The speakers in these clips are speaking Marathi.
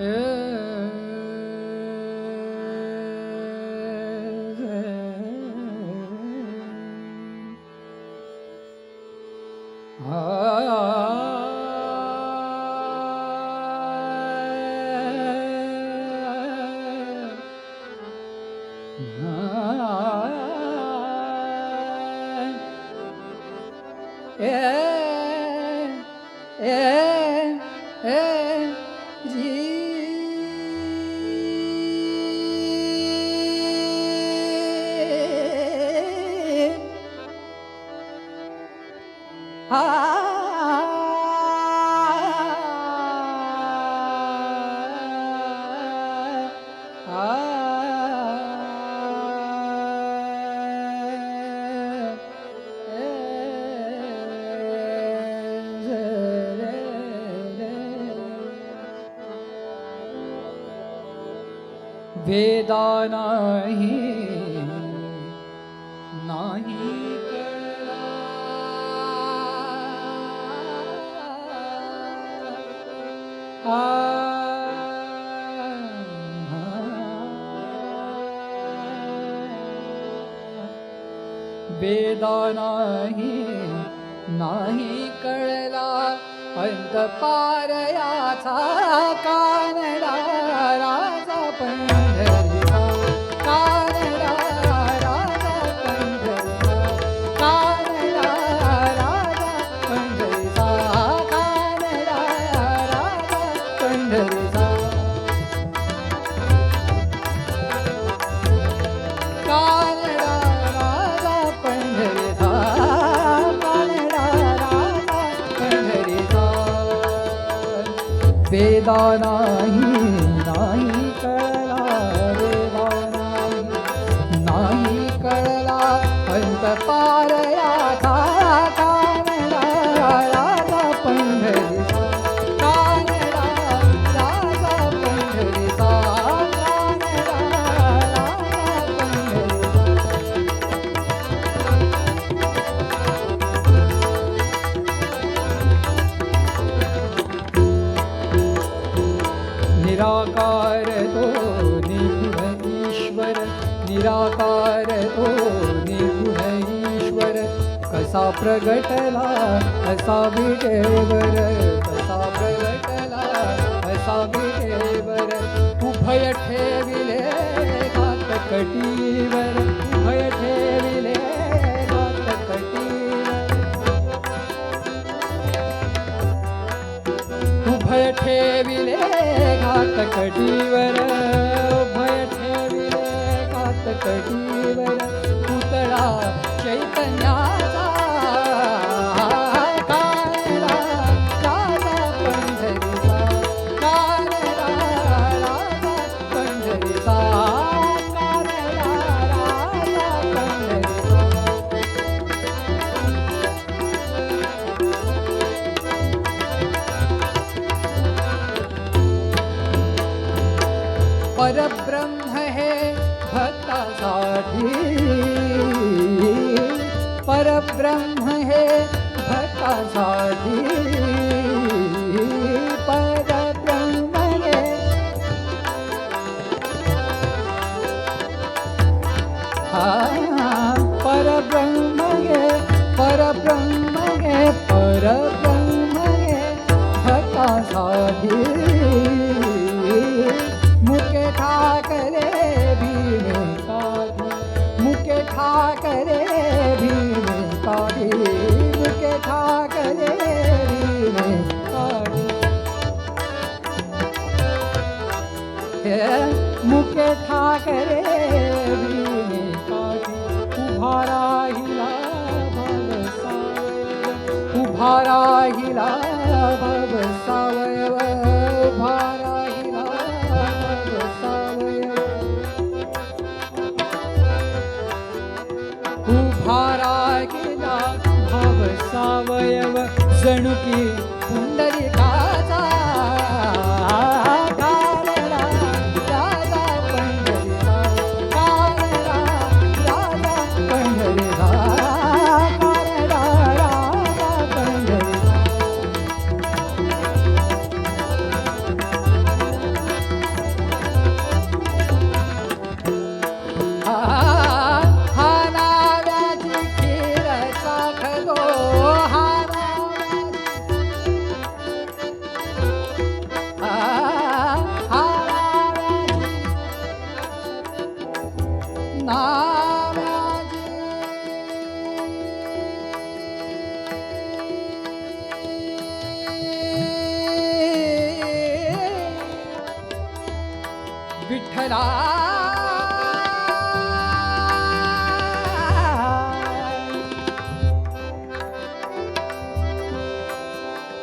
Ah. वेदा नाही नाही वेदा नाही नाही कळला. अंत पार याचा कानडा. वेदा नाही नाही कळला रे नाही नाही कळला अंत प्रगटला, ऐसा भी देवर, ऐसा प्रगटला, ऐसा भी देवर। तू उभय ठेविले गात कटीवर, उभय ठेविले गात कटीवर। तू उभय ठेविले गात कटीवर, उभय ठेविले गात कटीवर। पुतळा चैतन्या ब्रह्म हे शादि परब्रह्म हे हाया परब्रह्मये पर ब्रह्म हे पर उभारा गेला भाव सावयव. जणुकी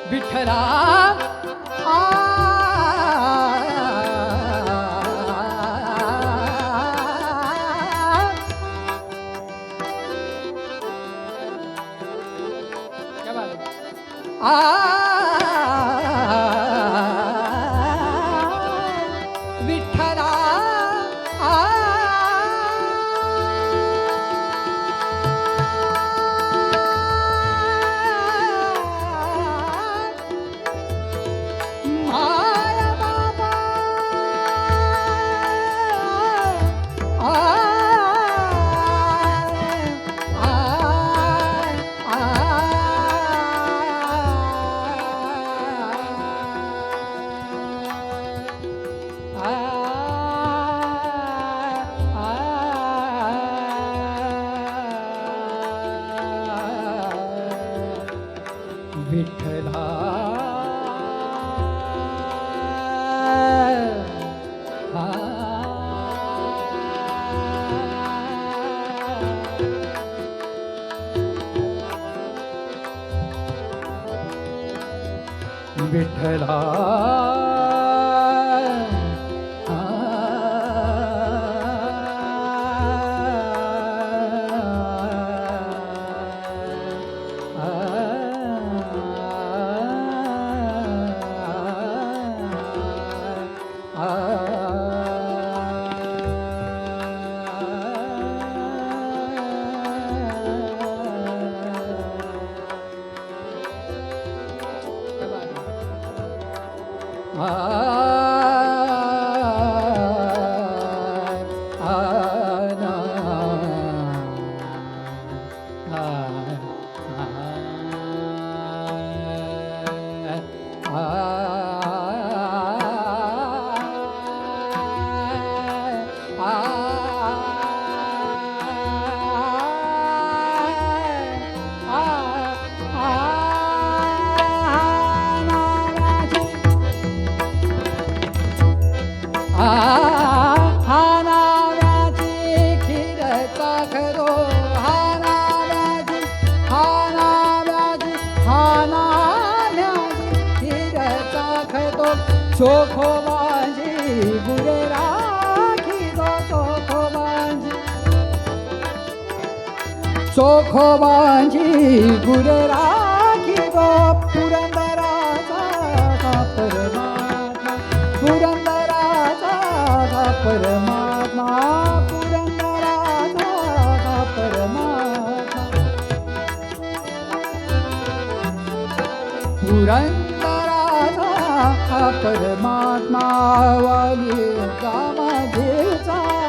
ਵਿਠਲਾ ਆ विठ्ठला विठ्ठला ah चोखो माझी गुरे राखी गो चोखो माझी चोखो माझी गुरे राखी दो पुरंदराचा परमात्मा. पुरंदराचा परमात्मा पुरंदराचा परमात्मा. पुरंदर परमात्मा वाली कामाधीचा